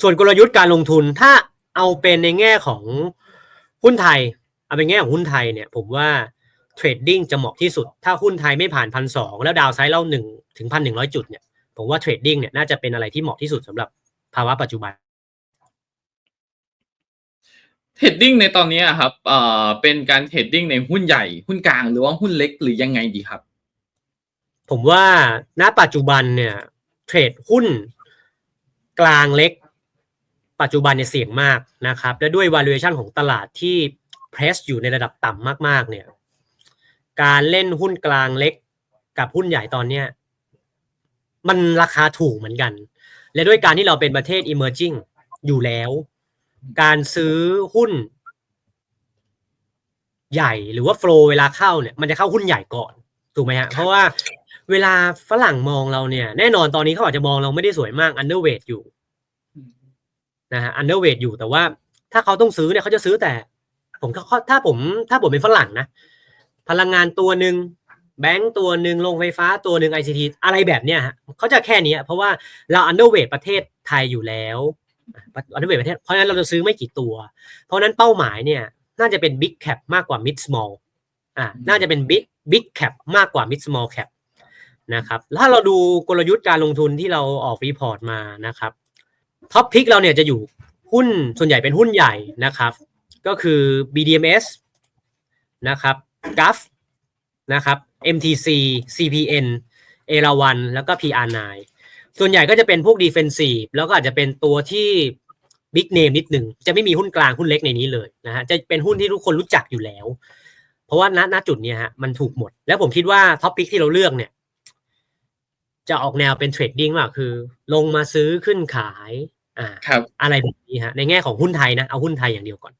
ส่วนกลยุทธ์การลงทุนถ้าเอาเป็นในแง่ของหุ้นไทย เอาเป็นแง่ของหุ้นไทยเนี่ย ผมว่าเทรดดิ้งจะเหมาะที่สุด ถ้าหุ้นไทยไม่ผ่านพันสองแล้วดาวไซด์เราหนึ่งถึงพันหนึ่งร้อยจุดเนี่ยผมว่าเทรดดิ้งเนี่ยน่าจะเป็นอะไรที่เหมาะที่สุดสำหรับภาวะปัจจุบันเทรดดิ้งในตอนนี้อะครับเอ่อเป็นการเทรดดิ้งในหุ้นใหญ่หุ้นกลางหรือว่าหุ้นเล็กหรือยังไงดีครับ ผมว่าณปัจจุบันเนี่ยเทรดหุ้นกลางเล็ก ปัจจุบันเนี่ยเสี่ยงมากนะครับ และด้วย valuation ของตลาดที่ press อยู่ในระดับต่ำมากๆ เนี่ย การเล่นหุ้นกลางเล็กกับหุ้นใหญ่ตอนเนี้ยมันราคาถูกเหมือนกัน และด้วยการที่เราเป็นประเทศ emerging อยู่แล้ว การซื้อหุ้นใหญ่หรือว่าโฟลเวลาเข้าเนี่ยมันจะเข้าหุ้นใหญ่ก่อนถูกไหมฮะเพราะว่าเวลาฝรั่งมองเราเนี่ย แน่นอนตอนนี้เขาอาจจะมองเราไม่ได้สวยมาก underweight อยู่ นะฮะ underweight อยู่แต่ว่าถ้าเขาต้องซื้อเนี่ยเขาจะซื้อแต่ ผมก็ถ้าผมถ้าผมเป็นฝรั่งนะ พลังงานตัวหนึ่งแบงก์ตัวหนึ่งโรงไฟฟ้าตัวหนึ่ง ICT อะไรแบบเนี้ยฮะเขาจะแค่เนี้ยเพราะว่าเรา underweight ประเทศไทยอยู่แล้ว underweight ประเทศเพราะฉะนั้นเราจะซื้อไม่กี่ตัว เพราะฉะนั้นเป้าหมายเนี่ย น่าจะเป็น big cap มากกว่า mid small อ่าน่าจะเป็น big big cap มากกว่า mid small cap นะครับแล้วถ้าเราดูกลยุทธ์การลงทุนที่เราออกรีพอร์ตมานะครับ ท็อปพิกเราเนี่ยจะอยู่หุ้นส่วนใหญ่เป็นหุ้นใหญ่นะครับ ก็คือ BDMs นะครับ GAF นะครับ MTC CPN เอราวันแล้วก็ PR9 ส่วนใหญ่ก็จะเป็นพวก defensive แล้วก็อาจจะเป็นตัวที่บิ๊กเนมนิดหนึ่งจะไม่มีหุ้นกลางหุ้นเล็กในนี้เลยนะฮะจะเป็นหุ้นที่ทุกคนรู้จักอยู่แล้ว เพราะว่าณณจุดเนี้ยฮะมันถูกหมด แล้วผมคิดว่าท็อปพิกที่เราเลือกเนี่ย จะออกแนวเป็นเทรดดิ้งมากคือ ลงมาซื้อขึ้นขายอ่าครับอะไรแบบนี้ฮะในแง่ของหุ้นไทยนะเอาหุ้นไทยอย่างเดียวก่อน